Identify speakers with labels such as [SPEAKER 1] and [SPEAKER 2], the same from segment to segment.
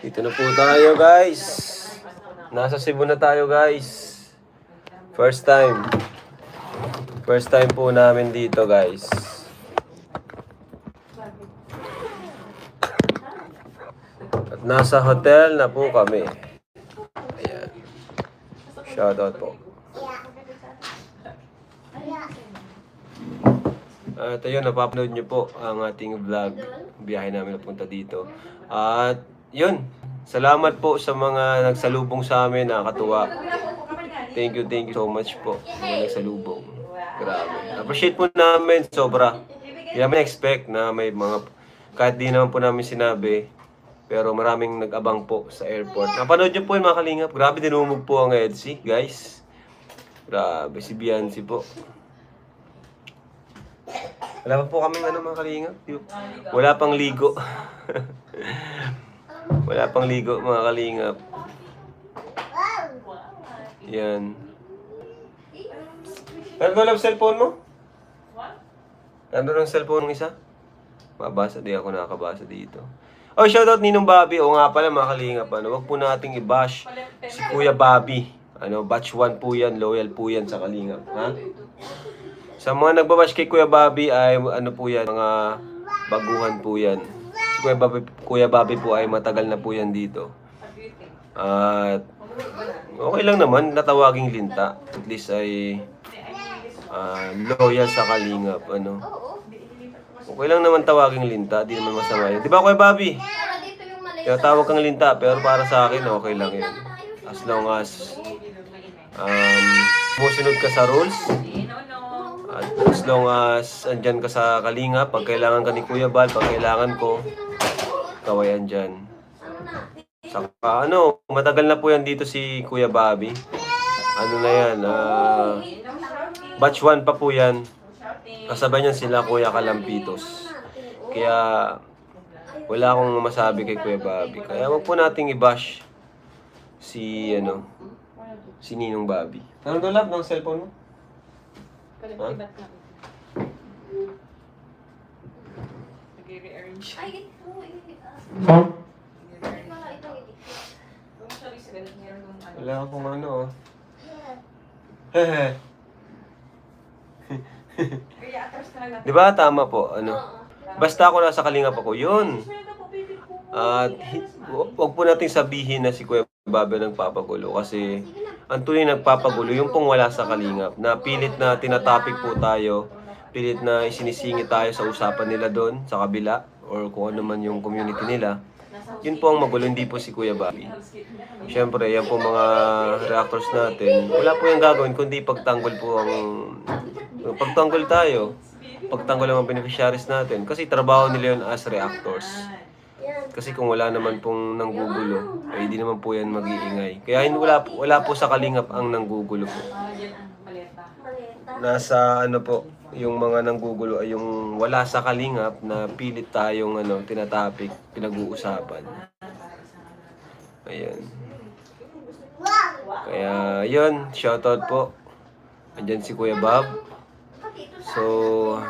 [SPEAKER 1] Dito na po tayo guys. Nasa Cebu na tayo guys. First time. First time po namin dito guys. At nasa hotel na po kami. Ayan. Shoutout po. At ayun, napapanood nyo po ang ating vlog. Biyahe namin napunta dito. At yun, salamat po sa mga nagsalubong sa amin, nakakatuwa. Thank you, thank you so much po sa mga nagsalubong. Grabe. Appreciate po namin, sobra. Hindi namin expect na may mga, kahit di naman po namin sinabi, pero maraming nag-abang po sa airport. Napanood nyo po yung mga kalingap. Grabe, dinumog po ang EDC, guys. Grabe, si Biancy po. Wala pa po kaming ano mga kalingap. Wala pang ligo. Wala pang ligo mga kalingap. Yan. Nandun ang cellphone mo? Nandun ang cellphone ng isa? Mabasa, di ako nakakabasa dito. Oh, shoutout Ninong Bobby. O nga pala mga kalingap. Ano, wag po nating i-bash si Kuya Bobby. Ano, batch 1 po yan. Loyal po yan sa kalingap. Ha? Sa mga nagbabash kay Kuya Bobby ay ano po yan, mga baguhan po yan. Kuya Bobby, Kuya Bobby po ay matagal na po yan dito. At okay lang naman, natawaging linta. At least ay ah, loyal sa kalingap. Ano. Okay lang naman tawaging linta, di naman masama yun. Di ba Kuya Bobby? Kaya tawag kang linta, pero para sa akin, okay lang yun. As long as um, sumusunod ka sa rules, at as long as andyan ka sa kalinga, pag kailangan ka ni Kuya Bal, pag kailangan ko, kawayan dyan. Saka ano, matagal na po yan dito si Kuya Bobby. Ano na yan, ah, batch 1 pa po yan. Kasabay niyan sila Kuya Kalampitos. Kaya wala akong masabi kay Kuya Bobby. Kaya wag po nating i-bash si ano, si Ninong Bobby. Ano to love ng cellphone mo? Ha?
[SPEAKER 2] Nag-rearrange.
[SPEAKER 3] Ay, ito. Wala ito.
[SPEAKER 2] Kung sabi sa ganun, meron nung ano.
[SPEAKER 1] Wala akong ano. oh. Hehe.
[SPEAKER 2] Kaya atras lang natin.
[SPEAKER 1] Di ba tama po? Ano? Basta ako nasa kalingap ako, yun. At hi- hu- wag po nating sabihin na si Kuya Bobby ang nagpapagulo kasi ang tunay nagpapagulo yung pong wala sa kalingap na pilit na tinatopic po tayo, pilit na isinisingit tayo sa usapan nila doon sa kabila or kung ano man yung community nila. Yun po ang magulo, hindi po si Kuya Bobby. Siyempre, yan po mga reactors natin. Wala po yung gagawin kundi pagtanggol po ang... Pagtanggol tayo. Pagtanggol ang mga beneficiaries natin. Kasi trabaho nila yun as reactors. Kasi kung wala naman pong nanggugulo, ay hindi naman po yan mag-iingay. Kaya wala, wala po sa kalingap ang nanggugulo po.
[SPEAKER 2] Ah, yan ang paleta.
[SPEAKER 1] Nasa ano po, yung mga nanggugulo ay yung wala sa kalingap na pilit tayong ano, tinatapik, pinag-uusapan. Ayan. Kaya yun, shoutout po. Andyan si Kuya Bob. So,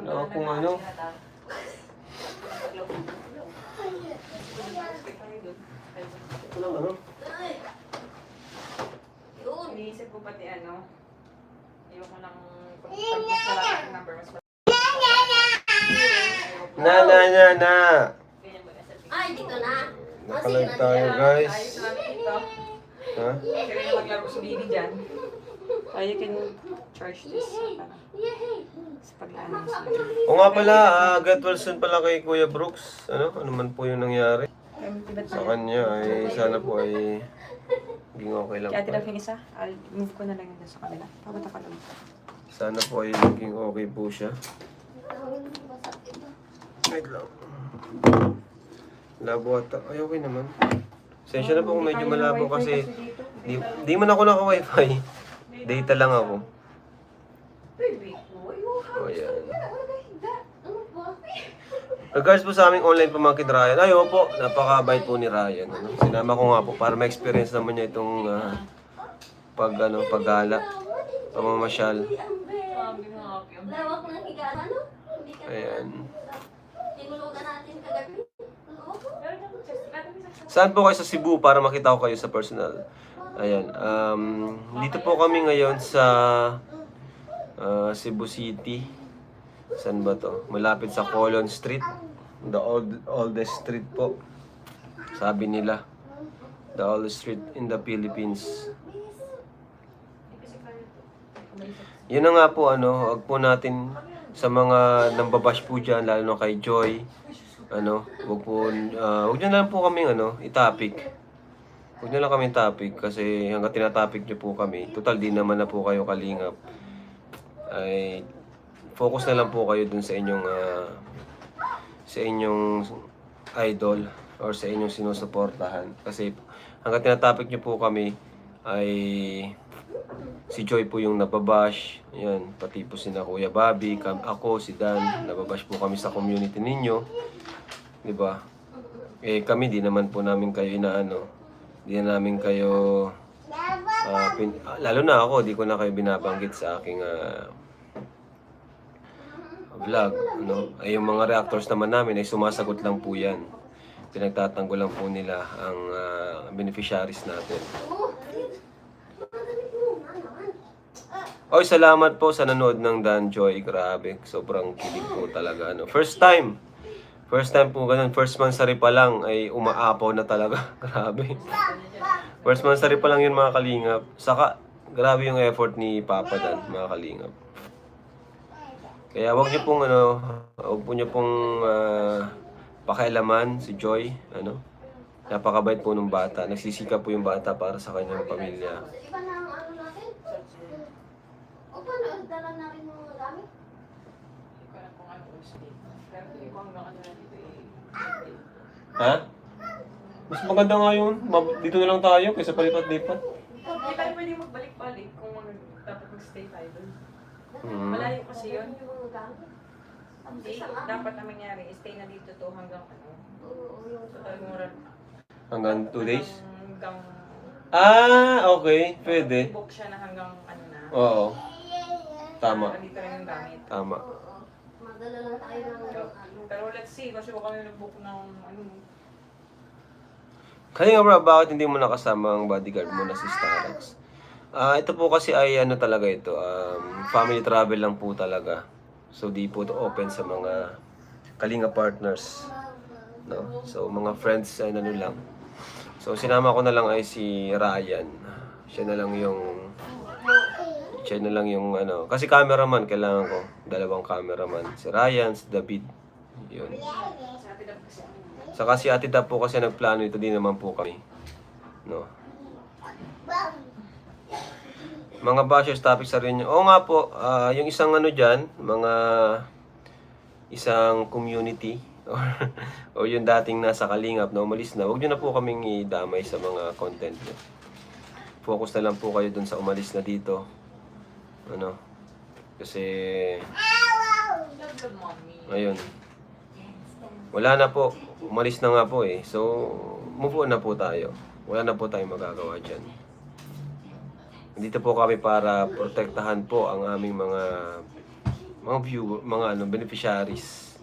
[SPEAKER 1] wala akong ano. Wala ano.
[SPEAKER 2] Iniisip ko pati ano. Ayoko nang na lang yung number. Mas
[SPEAKER 1] Na, na, na, na.
[SPEAKER 3] Ay, dito na.
[SPEAKER 1] Nakalag tayo guys.
[SPEAKER 2] Ayos namin ito.
[SPEAKER 1] Ha?
[SPEAKER 2] Kaya na maglaro si Bibi dyan. Uh, you can charge this uh, sa
[SPEAKER 1] O nga pala, ah, get well soon pala kay Kuya Brooks. Ano? Ano man po yung nangyari sa kanya ay sana po ay maging okay lang
[SPEAKER 2] Kaya tinap yung isa, I'll move ko na lang yun sa kanila. Papunta ka lang.
[SPEAKER 1] Sana po ay maging okay po siya. Wait lang. Labo ata. Ay, okay naman. Sensya na po kung medyo malabo kasi di, di man ako naka-wifi. Data lang ako.
[SPEAKER 2] Baby,
[SPEAKER 1] O yan.
[SPEAKER 3] Ano ba?
[SPEAKER 1] Regards po sa aming online pamangkin Ryan. Ay, po, napakabait po ni Ryan. Ano? Sinama ko nga po para ma-experience naman niya itong ah, pag, ano, paggala, pamamasyal. Ayan. Saan po kayo sa Cebu para makita ko kayo sa personal? Ayan. Um, dito po kami ngayon sa ah, Cebu City. Saan ba to? Malapit sa Colon Street. The old, oldest street po. Sabi nila. The oldest street in the Philippines. Yun nga po ano, wag po natin sa mga nambabash po dyan, lalo na kay Joy, ano, wag po, ah, wag nyo lang po kaming ano, itapik. Huwag nyo lang kami topic kasi hanggang tinatopic nyo po kami, total di naman na po kayo kalingap. Ay, focus na lang po kayo dun sa inyong, ah, sa inyong idol or sa inyong sinusuportahan. Kasi hanggang tinatopic nyo po kami, ay si Joy po yung nababash. Yan, pati po si na Kuya Bobby, kam ako, si Dan, nababash po kami sa community ninyo. 'Di ba? Eh kami di naman po namin kayo inaano. Di na namin kayo ah, pin- ah, lalo na ako, di ko na kayo binabanggit sa aking ah, vlog, no? Ay yung mga reactors naman namin ay sumasagot lang po 'yan. Pinagtatanggol lang po nila ang ah, beneficiaries natin. Oy, salamat po sa nanood ng Dan Joy. Grabe, sobrang kilig po talaga. Ano. First time. First time po ganun. First mansari pa lang ay umaapaw na talaga. grabe. First mansari pa lang yun mga kalingap. Saka, grabe yung effort ni Papa Dan, mga kalingap. Kaya wag niyo pong ano, wag po niyo pong ah, pakialaman si Joy, ano. Napakabait po ng bata. Nagsisikap po yung bata para sa kanyang pamilya.
[SPEAKER 3] Iba na ang ano natin. O paano, dala natin
[SPEAKER 2] dito eh.
[SPEAKER 1] Ha? Mas maganda nga yun. Dito na lang tayo kaysa palipat-lipat.
[SPEAKER 2] Hindi tayo pwede magbalik-balik kung dapat mag-stay tayo doon.
[SPEAKER 1] Hmm.
[SPEAKER 2] Malayo kasi yun.
[SPEAKER 3] Ano.
[SPEAKER 2] dapat na mangyari, stay na dito to hanggang ano.
[SPEAKER 3] Oo, yung
[SPEAKER 2] So, talagang mura.
[SPEAKER 1] Hanggang 2 days?
[SPEAKER 2] Hanggang...
[SPEAKER 1] Ah, okay. Pwede.
[SPEAKER 2] Book siya na hanggang ano na.
[SPEAKER 1] Oo. Tama.
[SPEAKER 2] Dito rin yung gamit.
[SPEAKER 1] Tama.
[SPEAKER 3] Oo. Madala lang tayo ng
[SPEAKER 2] Pero,
[SPEAKER 3] ano.
[SPEAKER 2] pero let's see, kasi baka kami nag-book ng ano.
[SPEAKER 1] Kaya nga bro, bakit hindi mo nakasama ang bodyguard mo na si Starax? Ah, ito po kasi ay ano talaga ito, um, family travel lang po talaga. So di po ito open sa mga kalinga partners. No? So mga friends ay ano lang. So sinama ko na lang ay si Ryan. Siya na lang yung siya na lang yung ano, kasi cameraman kailangan ko, dalawang cameraman, si Ryan, si David. Yun. Saka si Ate Dap po kasi nagplano ito din naman po kami. No. Mga bashers topics sa rin. Oo nga po, ah, yung isang ano diyan, mga isang community or, yung dating nasa Kalingap na umalis na, wag niyo na po kaming idamay sa mga content niyo. Focus na lang po kayo dun sa umalis na dito. Ano? Kasi. Ayun. Wala na po. Umalis na nga po eh. So, move on na po tayo. Wala na po tayong magagawa dyan. Dito po kami para protektahan po ang aming mga mga view, mga ano, beneficiaries.